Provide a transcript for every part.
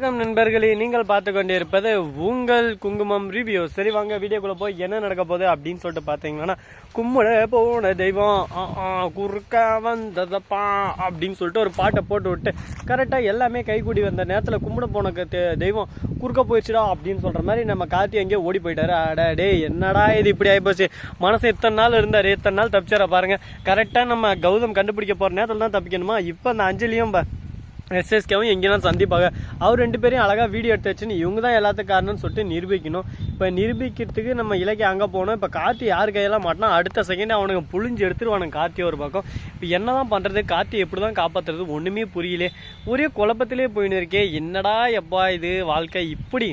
வணக்கம் நண்பர்களே. நீங்கள் பார்த்து கொண்டிருப்பது உங்கள் குங்குமம் ரிவ்யூ சரி வாங்க வீடியோக்குள்ள போய் என்ன நடக்க போகுது அப்படின்னு சொல்லிட்டு பார்த்தீங்கன்னா கும்முட போன தெய்வம். குறுக்க வந்ததப்பா அப்படின்னு சொல்லிட்டு ஒரு பாட்டை போட்டு விட்டு கரெக்டாக எல்லாமே கைகூடி வந்த நேரத்தில் கும்பிட போன தெ- தெய்வம் குறுக்க போயிடுச்சுடா அப்படின்னு சொல்கிற மாதிரி நம்ம காத்தி எங்கேயோ ஓடி போயிட்டாரு. அட டே என்னடா இது இப்படி ஆகிப்போச்சு மனசு இத்தனை நாள் இருந்தார்? இத்தனை நாள் தப்பிச்சார பாருங்க. கரெக்டாக நம்ம கௌதம் கண்டுபிடிக்க போகிற நேரத்தில் தான் தப்பிக்கணுமா? இப்போ அந்த அஞ்சலியும் ப- எஸ்எஸ்கேவும் எங்கேயும் சந்திப்பாங்க. அவர் ரெண்டு பேரையும் அழகாக வீடியோ எடுத்து வச்சுன்னு இவங்க தான் எல்லாத்துக்கும் காரணம்னு சொல்லிட்டு நிரூபிக்கணும். இப்போ நிரூபிக்கிறதுக்கு நம்ம இலக்கிய அங்கே போனோம் இப்போ கார்த்தி யார் கையெல்லாம் மாட்டினா அடுத்த செகண்ட் அவனுக்கு புழிஞ்சு எடுத்துருவானுங்க கார்த்தி ஒரு பக்கம். இப்போ என்ன தான் பண்ணுறது கார்த்தி எப்படி தான் காப்பாற்றுறது ஒன்றுமே புரியலே. ஒரே குழப்பத்திலே போயின்னு இருக்கே. என்னடா எப்பா இது? வாழ்க்கை இப்படி.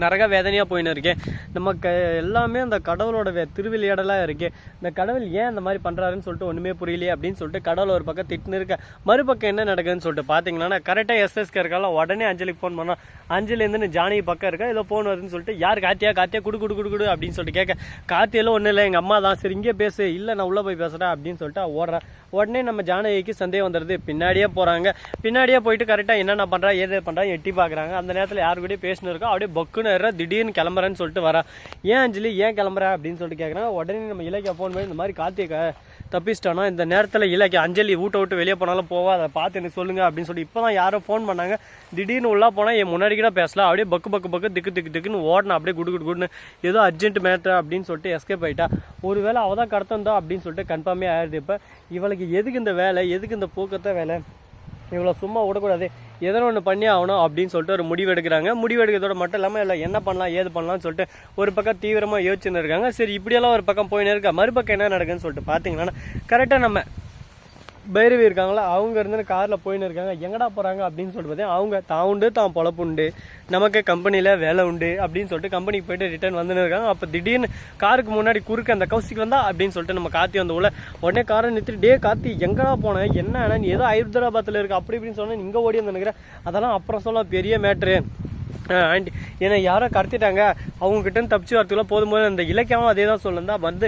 நரக வேதனையாக போயின்னு இருக்கேன் நம்ம க எல்லாமே அந்த கடவுளோட வே திருவிளையாடலாக இருக்கே. இந்த கடவுள் ஏன் அந்த மாதிரி பண்ணுறாருன்னு சொல்லிட்டு ஒன்றுமே புரியலையே அப்படின்னு சொல்லிட்டு கடவுள் ஒரு பக்கம் திட்டுன்னு இருக்க. மறுபக்கம் என்ன நடக்குதுன்னு சொல்லிட்டு பார்த்தீங்கன்னா கரெக்டாக எஸ்எஸ்கே இருக்கால உடனே அஞ்சலிக்கு ஃபோன் பண்ணோம் அஞ்சலிருந்து ஜானி பக்கம் இருக்கா ஏதோ ஃபோன் வருதுன்னு சொல்லிட்டு யார் காத்தியா காத்தியா குடு குடு குடு குடு அப்படின்னு சொல்லிட்டு கேட்க. காத்தியெல்லாம் ஒன்றும் இல்லை எங்கள் அம்மா தான் சரி இங்கே பேசு. இல்லை நான் உள்ளே போய் பேசுகிறேன் அப்படின்னு சொல்லிட்டு ஓடுறேன் உடனே நம்ம ஜானகிக்கு சந்தேகம் வந்துடுது. பின்னாடியே போகிறாங்க பின்னாடியே போயிட்டு கரெக்டாக என்னென்ன பண்ணுறா ஏது பண்ணுறா எட்டி பார்க்குறாங்க. அந்த நேரத்தில் யார் கூடயும் பேசினு அப்படியே பக்குன்னு ஏறுறா, திடீர்னு கிளம்புறேன்னு சொல்லிட்டு வரா. ஏன் அஞ்சலி ஏன் கிளம்புற அப்படின்னு சொல்லிட்டு கேட்குறாங்க உடனே நம்ம இலக்கிய ஃபோன் பண்ணி இந்த மாதிரி கார்த்திகை தப்பிச்சிட்டானா? இந்த நேரத்தில் இலக்கி அஞ்சலி வீட்டை விட்டு வெளியே போனாலும் போவா அதை பார்த்து எனக்கு சொல்லுங்கள் அப்படின்னு சொல்லி இப்போ தான் யாரோ ஃபோன் பண்ணாங்க. திடீர்னு உள்ளே போனால் என் முன்னாடி கூட பேசலாம் அப்படியே பக்கு பக்கு பக்கு திக்கு திக்கு திக்குன்னு ஓடணும் அப்படியே குடு குடு குடுன்னு ஏதோ அர்ஜென்ட் மேட்ரு அப்படின்னு சொல்லிட்டு எஸ்கேப் ஆயிட்டா. ஒருவேளை அவள் தான் கடத்தந்தா அப்படின்னு சொல்லிட்டு கன்ஃபார்மே ஆயிடுது இப்போ. இவளுக்கு எதுக்கு இந்த வேலை? எதுக்கு இந்த போக்கத்த வேலை? இவ்வளோ சும்மா விடக்கூடாது. எதனா ஒன்று பண்ணி ஆகணும் அப்படின்னு சொல்லிட்டு ஒரு முடிவு எடுக்கிறாங்க. முடிவு எடுக்கிறதோட மட்டும் இல்லாமல் இல்லை என்ன பண்ணலாம் ஏது பண்ணலாம்னு சொல்லிட்டு ஒரு பக்கம் தீவிரமாக யோசிச்சுன்னு இருக்காங்க. சரி இப்படியெல்லாம் ஒரு பக்கம் போயின்னு இருக்கா? மறுபக்கம் என்ன நடக்குதுன்னு சொல்லிட்டு பார்த்தீங்கன்னா கரெக்டாக நம்ம பைரவி இருக்காங்களா? அவங்க இருந்து காரில் போயின்னு இருக்காங்க. எங்கடா போகிறாங்க அப்படின்னு சொல்லிட்டு பார்த்தீங்கன்னா அவங்க தான் உண்டு தான் பொழப்பு உண்டு. நமக்கு கம்பெனியில் வேலை உண்டு அப்படின்னு சொல்லிட்டு கம்பெனிக்கு போயிட்டு ரிட்டர்ன் வந்துன்னு இருக்காங்க. அப்போ திடீர்னு காருக்கு முன்னாடி குறுக்க அந்த கௌசிக்கு வந்தா அப்படின்னு சொல்லிட்டு நம்ம காத்தி வந்து உள்ள உடனே காரை நிறுத்திட்டு டே காத்தி எங்கடா போனேன் என்ன நீ ஏதோ ஹைதராபாத்தில் இருக்கு. அப்படி இப்படின்னு சொன்னால் இங்கே ஓடி வந்து நினைக்கிறேன் அதெல்லாம் அப்புறம் சொல்ல பெரிய மேட்ரு ஆண்டி என்னை யாரோ கடத்திட்டாங்க. அவங்க தப்பிச்சு வரத்துக்குள்ள போதும் போது அந்த இலக்கியமும் அதே தான் சொல்லுந்தா வந்து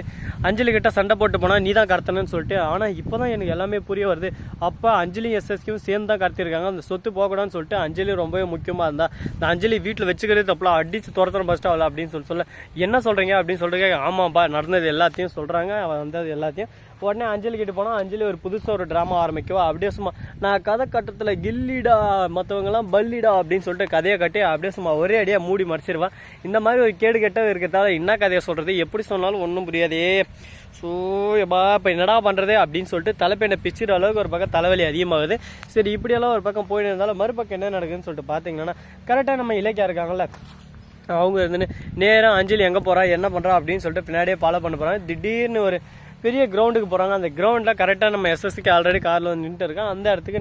அஞ்சலி கிட்ட சண்டை போட்டு போனா நீ தான் கடத்தணும்னு சொல்லிட்டு ஆனால் இப்போ தான் எனக்கு எல்லாமே புரிய வருது. அப்போ அஞ்சலி எஸ்எஸ்கியும் சேர்ந்து தான் கடத்திருக்காங்க. அந்த சொத்து போகக்கூடாதுன்னு சொல்லிட்டு அஞ்சலி ரொம்பவே முக்கியமாக இருந்தா நான் அஞ்சலி வீட்டில் வச்சுக்கிறது தப்பலாம் அடிச்சு துரத்துறோம் பஸ்ட் ஆகல அப்படின்னு சொல்லி சொல்ல என்ன சொல்கிறீங்க அப்படின்னு சொல்லிட்டு ஆமாப்பா நடந்தது எல்லாத்தையும் சொல்கிறாங்க வந்தது எல்லாத்தையும். உடனே அஞ்சலி கிட்ட போனால் அஞ்சலி ஒரு புதுசாக ஒரு ட்ராமா ஆரம்பிக்கவா? அப்படியே சும்மா நான் கதை கட்டத்தில் கில்லிடா மற்றவங்கலாம் பல்லிடா அப்படின்னு சொல்லிட்டு கதையை கட்டி அப்படியே சும்மா ஒரே அடியாக மூடி மறைச்சிருவான் இந்த மாதிரி ஒரு கேடு கெட்டது இருக்கிறதால என்ன கதையை சொல்கிறது எப்படி சொன்னாலும் ஒன்றும் புரியாதே. ஸோ எப்பா இப்போ என்னடா பண்ணுறது அப்படின்னு சொல்லிட்டு தலைப்பெண்ணை பிச்சுற அளவுக்கு ஒரு பக்கம் தலைவலி அதிகமாகுது. சரி இப்படியெல்லாம் ஒரு பக்கம் போயிட்டு இருந்தாலும் மறுபக்கம் என்ன நடக்குதுன்னு சொல்லிட்டு பார்த்தீங்கன்னா கரெக்டாக நம்ம இலக்கியா இருக்காங்கல்ல அவங்க இருந்துன்னு நேராக அஞ்சலி எங்கே போகிறா என்ன பண்ணுறா அப்படின்னு சொல்லிட்டு பின்னாடியே ஃபாலோ பண்ண போகிறாங்க திடீர்னு ஒரு பெரிய கிரவுண்டுக்கு போகிறாங்க அந்த கிரவுண்டில் கரெக்டாக நம்ம எஸ்எஸ்சிக்கு ஆல்ரெடி காரில் வந்து நின்றுட்டு இருக்கோம் அந்த இடத்துக்கு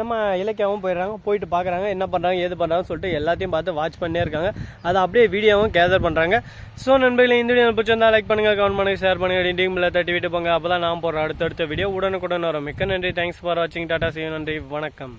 நம்ம இலக்கியாவும் போயிடுறாங்க. போயிட்டு பார்க்குறாங்க என்ன பண்ணுறாங்க ஏது பண்ணுறாங்கன்னு சொல்லிட்டு எல்லாத்தையும் பார்த்து வாட்ச் பண்ணே இருக்காங்க. அதை அப்படியே வீடியோவும் கேதர் பண்ணுறாங்க ஸோ நண்பர்களே இந்த வீடியோ பிடிச்சிருந்தா லைக் பண்ணுங்கள் கமெண்ட் பண்ணுங்கள் ஷேர் பண்ணுங்கள் டிண்டிங் இல்லை தட்டி விட்டு போங்க. அப்போ தான் நான் அடுத்த அடுத்தடுத்த வீடியோ உடனுக்குடன் வரும். மிக்க நன்றி. தேங்க்ஸ் ஃபார் வாட்சிங் டாட்டா சி நன்றி. வணக்கம்.